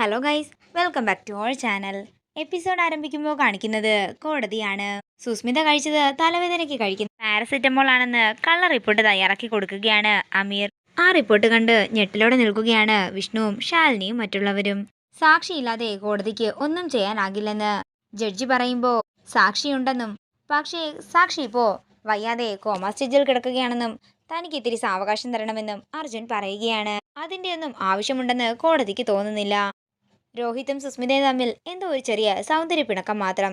Hello guys welcome back to our channel episode ആരംഭിക്കുമ്പോൾ കാണിക്കുന്നത് കോടതിയാണ്. സുസ്മിത കഴിച്ചത് തലവേദനയ്ക്ക് കഴിക്കുന്ന. പാരസെറ്റമോൾ ആണെന്ന് കള്ള റിപ്പോർട്ട് തയ്യാറാക്കി കൊടുക്കുകയാണ് അമീർ. ആ റിപ്പോർട്ട് കണ്ട് ഞെട്ടിലോടെ നിൽക്കുകയാണ് വിഷ്ണുവും ശാലിനിയും മറ്റുള്ളവരും. സാക്ഷിയില്ലാതെ കോടതിക്ക് ഒന്നും ചെയ്യാനാകില്ലെന്ന് ജഡ്ജി പറയുമ്പോൾ സാക്ഷിയുണ്ടെന്നും പക്ഷേ സാക്ഷി ഇപ്പോ വയ്യാതെ കോമാ സ്റ്റേജിൽ കിടക്കുകയാണെന്നും തനിക്ക് ഇത്തിരി സാവകാശം തരണമെന്നും അർജുൻ പറയുകയാണ്. അതിന്റെ ഒന്നും ആവശ്യമുണ്ടെന്ന് കോടതിക്ക് തോന്നുന്നില്ല. രോഹിത്തും സുസ്മിതയും തമ്മിൽ എന്തോ ഒരു ചെറിയ സൗന്ദര്യ പിണക്കം മാത്രം.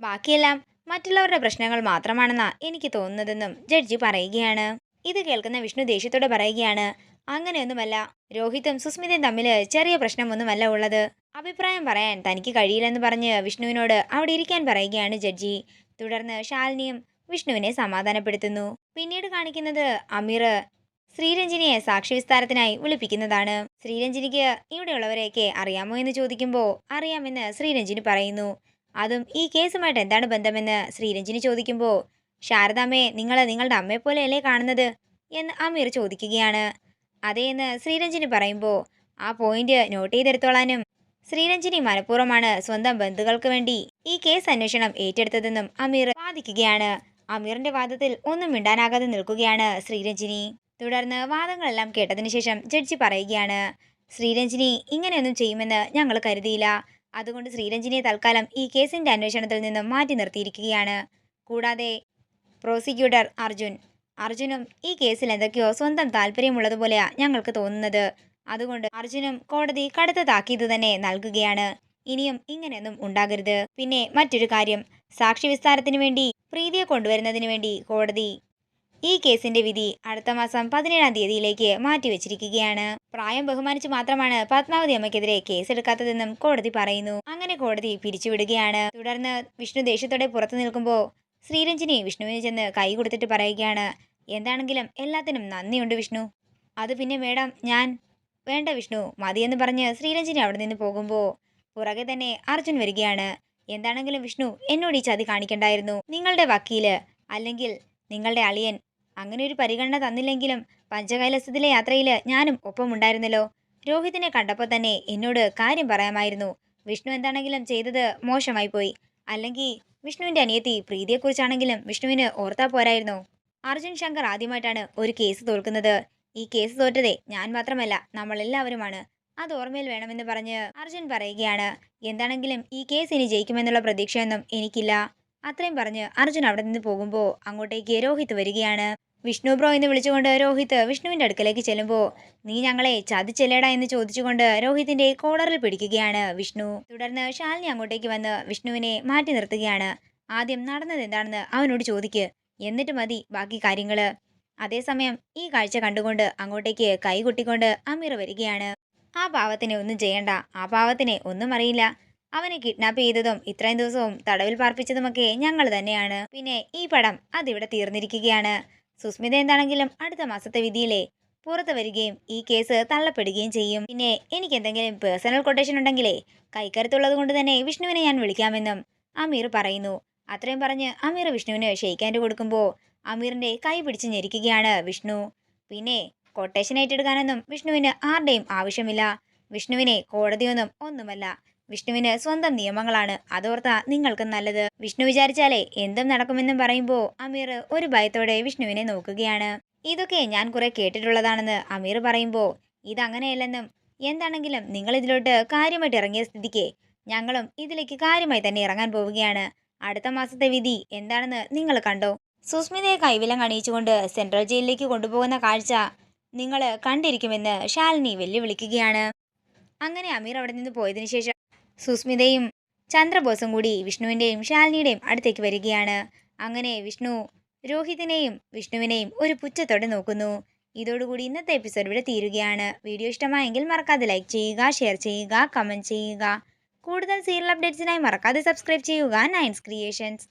ബാക്കിയെല്ലാം മറ്റുള്ളവരുടെ പ്രശ്നങ്ങൾ മാത്രമാണെന്നാ എനിക്ക് തോന്നുന്നതെന്നും ജഡ്ജി പറയുകയാണ്. ഇത് കേൾക്കുന്ന വിഷ്ണു ദേഷ്യത്തോടെ പറയുകയാണ് അങ്ങനെയൊന്നുമല്ല രോഹിതും സുസ്മിതയും തമ്മിൽ ചെറിയ പ്രശ്നമൊന്നുമല്ല ഉള്ളത്. അഭിപ്രായം പറയാൻ തനിക്ക് കഴിയില്ലെന്ന് പറഞ്ഞ് വിഷ്ണുവിനോട് അവിടെ ഇരിക്കാൻ പറയുകയാണ് ജഡ്ജി. തുടർന്ന് ശാലിനിയും വിഷ്ണുവിനെ സമാധാനപ്പെടുത്തുന്നു. പിന്നീട് കാണിക്കുന്നത് അമീർ ശ്രീരഞ്ജിനിയെ സാക്ഷി വിസ്താരത്തിനായി വിളിപ്പിക്കുന്നതാണ്. ശ്രീരഞ്ജിനിക്ക് ഇവിടെയുള്ളവരെയൊക്കെ അറിയാമോ എന്ന് ചോദിക്കുമ്പോൾ അറിയാമെന്ന് ശ്രീരഞ്ജിനി പറയുന്നു. അതും ഈ കേസുമായിട്ട് എന്താണ് ബന്ധമെന്ന് ശ്രീരഞ്ജിനി ചോദിക്കുമ്പോൾ ശാരദാമ്മയെ നിങ്ങൾ നിങ്ങളുടെ അമ്മയെ പോലെയല്ലേ കാണുന്നത്? എന്ന് അമീർ ചോദിക്കുകയാണ്. അതേയെന്ന് ശ്രീരഞ്ജിനി പറയുമ്പോൾ ആ പോയിന്റ് നോട്ട് ചെയ്തെടുത്തോളാനും. ശ്രീരഞ്ജിനി മനഃപൂർവമാണ് സ്വന്തം ബന്ധുക്കൾക്ക് വേണ്ടി ഈ കേസ് അന്വേഷണം ഏറ്റെടുത്തതെന്നും അമീർ വാദിക്കുകയാണ്. അമീറിന്റെ വാദത്തിൽ ഒന്നും മിണ്ടാനാകാതെ നിൽക്കുകയാണ് ശ്രീരഞ്ജിനി. തുടർന്ന് വാദങ്ങളെല്ലാം കേട്ടതിന് ശേഷം ജഡ്ജി പറയുകയാണ് ശ്രീരഞ്ജിനി ഇങ്ങനെയൊന്നും ചെയ്യുമെന്ന് ഞങ്ങൾ കരുതിയില്ല. അതുകൊണ്ട് ശ്രീരഞ്ജിനിയെ തൽക്കാലം ഈ കേസിന്റെ അന്വേഷണത്തിൽ നിന്നും മാറ്റി നിർത്തിയിരിക്കുകയാണ്. കൂടാതെ പ്രോസിക്യൂട്ടർ അർജുൻ അർജുനും ഈ കേസിൽ എന്തൊക്കെയോ സ്വന്തം താല്പര്യമുള്ളതുപോലെയാണ് ഞങ്ങൾക്ക് തോന്നുന്നത്. അതുകൊണ്ട് അർജുനും കോടതി കടുത്ത താക്കീത് തന്നെ നൽകുകയാണ്. ഇനിയും ഇങ്ങനെയൊന്നും ഉണ്ടാകരുത്. പിന്നെ മറ്റൊരു കാര്യം സാക്ഷി വിസ്താരത്തിന് വേണ്ടി പ്രീതിയെ കൊണ്ടുവരുന്നതിന് വേണ്ടി കോടതി ഈ കേസിന്റെ വിധി അടുത്ത മാസം പതിനേഴാം തീയതിയിലേക്ക് മാറ്റിവെച്ചിരിക്കുകയാണ്. പ്രായം ബഹുമാനിച്ചു മാത്രമാണ് പത്മാവതി അമ്മയ്ക്കെതിരെ കേസെടുക്കാത്തതെന്നും കോടതി പറയുന്നു. അങ്ങനെ കോടതി പിരിച്ചുവിടുകയാണ്. തുടർന്ന് വിഷ്ണു ദേഷ്യത്തോടെ പുറത്തു നിൽക്കുമ്പോൾ ശ്രീരഞ്ജിനി വിഷ്ണുവിന് ചെന്ന് കൈ കൊടുത്തിട്ട് പറയുകയാണ് എന്താണെങ്കിലും എല്ലാത്തിനും നന്ദിയുണ്ട് വിഷ്ണു. അത് പിന്നെ മേഡം ഞാൻ വേണ്ട വിഷ്ണു മതിയെന്ന് പറഞ്ഞ് ശ്രീരഞ്ജിനി അവിടെ നിന്ന് പോകുമ്പോൾ പുറകെ തന്നെ അർജുൻ വരികയാണ്. എന്താണെങ്കിലും വിഷ്ണു എന്നോട് ഈ ചതി കാണിക്കണ്ടായിരുന്നു. നിങ്ങളുടെ വക്കീൽ അല്ലെങ്കിൽ നിങ്ങളുടെ അളിയൻ അങ്ങനെ ഒരു പരിഗണന തന്നില്ലെങ്കിലും പഞ്ചകൈലസത്തിലെ യാത്രയിൽ ഞാനും ഒപ്പമുണ്ടായിരുന്നല്ലോ. രോഹിതിനെ കണ്ടപ്പോൾ തന്നെ എന്നോട് കാര്യം പറയാമായിരുന്നു. വിഷ്ണു എന്താണെങ്കിലും ചെയ്തത് മോശമായി പോയി. അല്ലെങ്കിൽ വിഷ്ണുവിന്റെ അനിയത്തി പ്രീതിയെക്കുറിച്ചാണെങ്കിലും വിഷ്ണുവിന് ഓർത്താ പോരായിരുന്നു. അർജുൻ ശങ്കർ ആദ്യമായിട്ടാണ് ഒരു കേസ് തോൽക്കുന്നത്. ഈ കേസ് തോറ്റതേ ഞാൻ മാത്രമല്ല നമ്മളെല്ലാവരുമാണ്. അത് ഓർമ്മയിൽ വേണമെന്ന് പറഞ്ഞ് അർജുൻ പറയുകയാണ്. എന്താണെങ്കിലും ഈ കേസ് ഇനി ജയിക്കുമെന്നുള്ള പ്രതീക്ഷയൊന്നും എനിക്കില്ല. അത്രയും പറഞ്ഞ് അർജുൻ അവിടെ നിന്ന് പോകുമ്പോൾ അങ്ങോട്ടേക്ക് രോഹിത് വരികയാണ്. വിഷ്ണു ബ്രോ എന്ന് വിളിച്ചുകൊണ്ട് രോഹിത് വിഷ്ണുവിന്റെ അടുക്കലേക്ക് ചെല്ലുമ്പോൾ നീ ഞങ്ങളെ ചതിച്ചെല്ലേടാ എന്ന് ചോദിച്ചുകൊണ്ട് രോഹിതിന്റെ കോളറിൽ പിടിക്കുകയാണ് വിഷ്ണു. തുടർന്ന് ശാലിനി അങ്ങോട്ടേക്ക് വന്ന് വിഷ്ണുവിനെ മാറ്റി നിർത്തുകയാണ്. ആദ്യം നടന്നത് എന്താണെന്ന് അവനോട് ചോദിക്ക്. എന്നിട്ട് മതി ബാക്കി കാര്യങ്ങൾ അതേസമയം ഈ കാഴ്ച കണ്ടുകൊണ്ട് അങ്ങോട്ടേക്ക് കൈകൊട്ടിക്കൊണ്ട് അമീർ വരികയാണ്. ആ പാവത്തിനെ ഒന്നും ചെയ്യണ്ട. ആ പാവത്തിനെ ഒന്നും അറിയില്ല. അവനെ കിഡ്നാപ്പ് ചെയ്തതും ഇത്രയും ദിവസവും തടവിൽ പാർപ്പിച്ചതുമൊക്കെ ഞങ്ങൾ തന്നെയാണ്. പിന്നെ ഈ പടം അതിവിടെ തീർന്നിരിക്കുകയാണ്. സുസ്മിത എന്താണെങ്കിലും അടുത്ത മാസത്തെ വിധിയിലെ പുറത്തു വരികയും ഈ കേസ് തള്ളപ്പെടുകയും ചെയ്യും. പിന്നെ എനിക്ക് എന്തെങ്കിലും പേഴ്സണൽ കൊട്ടേഷൻ ഉണ്ടെങ്കിലേ കൈക്കരുത്തുള്ളത് കൊണ്ട് തന്നെ വിഷ്ണുവിനെ ഞാൻ വിളിക്കാമെന്നും അമീർ പറയുന്നു. അത്രയും പറഞ്ഞ് അമീർ വിഷ്ണുവിന് ഷെയ്ക്കാൻഡ് കൊടുക്കുമ്പോൾ അമീറിന്റെ കൈ പിടിച്ച് ഞെരിക്കുകയാണ് വിഷ്ണു. പിന്നെ കൊട്ടേഷൻ ഏറ്റെടുക്കാനൊന്നും വിഷ്ണുവിന് ആരുടെയും ആവശ്യമില്ല. വിഷ്ണുവിനെ കോടതിയൊന്നും ഒന്നുമല്ല. വിഷ്ണുവിന് സ്വന്തം നിയമങ്ങളാണ്. അതോർത്താ നിങ്ങൾക്ക് നല്ലത്. വിഷ്ണു വിചാരിച്ചാലേ എന്തും നടക്കുമെന്നും പറയുമ്പോൾ അമീർ ഒരു ഭയത്തോടെ വിഷ്ണുവിനെ നോക്കുകയാണ്. ഇതൊക്കെ ഞാൻ കുറെ കേട്ടിട്ടുള്ളതാണെന്ന് അമീർ പറയുമ്പോൾ ഇതങ്ങനെയല്ലെന്നും എന്താണെങ്കിലും നിങ്ങൾ ഇതിലോട്ട് കാര്യമായിട്ട് ഇറങ്ങിയ സ്ഥിതിക്ക് ഞങ്ങളും ഇതിലേക്ക് കാര്യമായി തന്നെ ഇറങ്ങാൻ പോവുകയാണ്. അടുത്ത മാസത്തെ വിധി എന്താണെന്ന് നിങ്ങൾ കണ്ടോ? സുസ്മിതയെ കൈവിലം അണിയിച്ചുകൊണ്ട് സെൻട്രൽ ജയിലിലേക്ക് കൊണ്ടുപോകുന്ന കാഴ്ച നിങ്ങൾ കണ്ടിരിക്കുമെന്ന് ശാലിനി വെല്ലുവിളിക്കുകയാണ്. അങ്ങനെ അമീർ അവിടെ നിന്ന് പോയതിനു ശേഷം സുസ്മിതയും ചന്ദ്രബോസും കൂടി വിഷ്ണുവിന്റെയും ശാലിനിയുടെയും അടുത്തേക്ക് വരികയാണ്. അങ്ങനെ വിഷ്ണു രോഹിതിനെയും വിഷ്ണുവിനെയും ഒരു പുച്ഛത്തോടെ നോക്കുന്നു. ഇതോടുകൂടി ഇന്നത്തെ എപ്പിസോഡ് ഇവിടെ തീരുകയാണ്. വീഡിയോ ഇഷ്ടമായെങ്കിൽ മറക്കാതെ ലൈക്ക് ചെയ്യുക ഷെയർ ചെയ്യുക കമന്റ് ചെയ്യുക. കൂടുതൽ സീരിയൽ അപ്ഡേറ്റ്സിനായി മറക്കാതെ സബ്സ്ക്രൈബ് ചെയ്യുക. നയൻസ് ക്രിയേഷൻസ്.